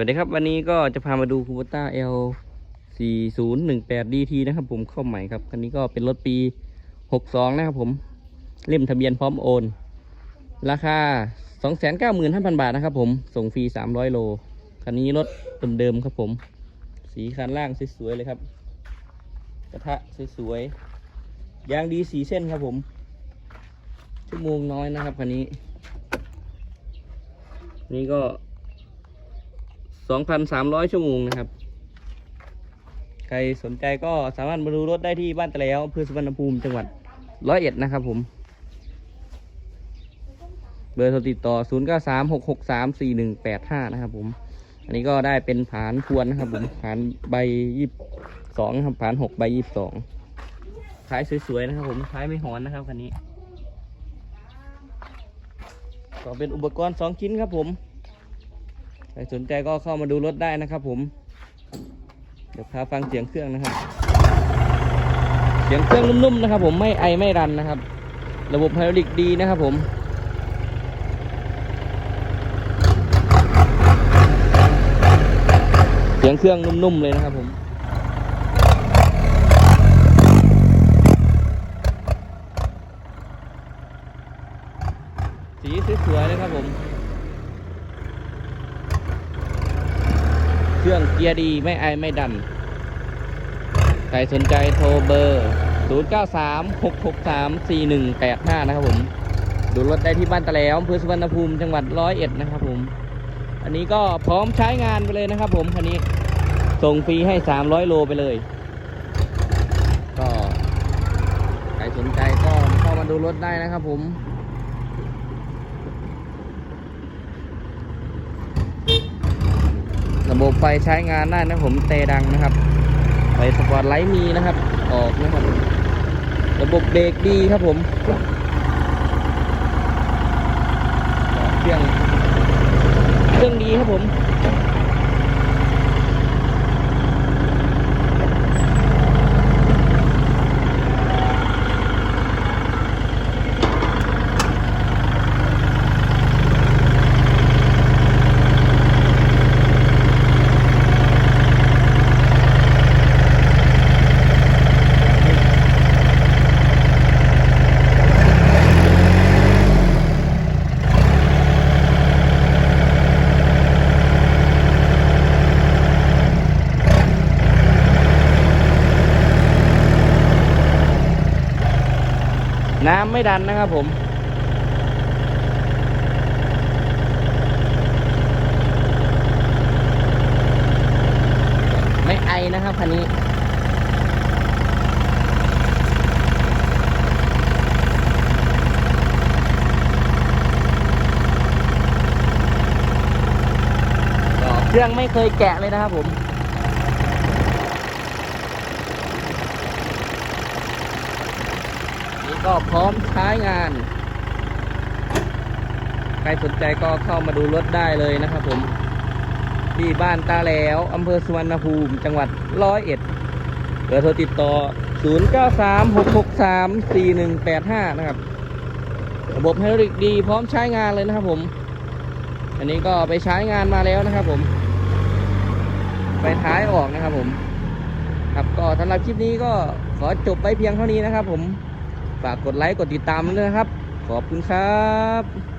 วัสดีครับวันนี้ก็จะพามาดูคู b ต้า L 4018 DT นะครับผมเข้าใหม่ครับคันนี้ก็เป็นรถปี 62 นะครับผมเล่มทะเบียนพร้อมโอน ราคา 295,000 บาทนะครับผมส่งฟรี 300 โล คันนี้รถเดิมๆครับผม สีคันล่างสวยๆเลยครับ กระทะสวยๆยางดีสีเส้นครับผม ชั่วโมงน้อยนะครับคันนี้ นี่ก็ 2,300 ชั่วโมงนะครับ ใครสนใจก็สามารถมาดูรถได้ที่บ้านตะแล้วอำเภอสุวรรณภูมิจังหวัดร้อยเอ็ดนะครับผม เบอร์โทรติดต่อ 0936634185 นะครับผม อันนี้ก็ได้เป็นผานพวนนะครับผมผานใบยี่สองครับผานหกใบยี่สองท้ายสวยๆนะครับผมท้ายไม่หอนนะครับคันนี้ก็เป็นอุปกรณ์สองชิ้นครับผม ครสนใจก็เข้ามาดูรถได้นะครับ ผม เดี๋ยวพาฟังเสียงเครื่องนะครับ เสียงเครื่องนุ่มๆนะครับ ผมไม่ไอไม่รันนะครับ ระบบไฮดรอลิกดีนะครับ ผมเสียงเครื่องนุ่มๆเลยนะครับ ผมสีสวยๆเลยครับผม เครื่องเกียร์ดีไม่ไอไม่ดัน ใครสนใจโทรเบอร์ 0936634185 นะครับผม ดูรถได้ที่บ้านตะแล้วอำเภอสุวรรณภูมิจังหวัดร้อยเอ็ดนะครับผม อันนี้ก็พร้อมใช้งานไปเลยนะครับผมคันนี้ส่งฟรีให้ 300 โลไปเลย ก็ใครสนใจก็เข้ามาดูรถได้นะครับผม ระบบไฟใช้งานได้นะผมเตดังนะครับไฟสปอร์ตไลท์มีนะครับ ออกนะครับ ระบบเบรกดีครับผม เครื่อง เครื่องดีครับผม น้ำไม่ดันนะครับผม ไม่ไอนะครับคันนี้เครื่องไม่เคยแกะเลยนะครับผม ก็พร้อมใช้งาน ใครสนใจก็เข้ามาดูรถได้เลยนะครับผมที่บ้านตาแหล้วอำเภอสุวรรณภูมิ จังหวัดร้อยเอ็ดเบอร์โทรติดต่อ 0936634185 นะครับ ระบบไฮดรอลิกดีพร้อมใช้งานเลยนะครับผม อันนี้ก็ไปใช้งานมาแล้วนะครับผม ไปท้ายออกนะครับผม ครับก็สำหรับคลิปนี้ก็ขอจบไปเพียงเท่านี้นะครับผม ฝากกดไลค์กดติดตามด้วยนะครับ ขอบคุณครับ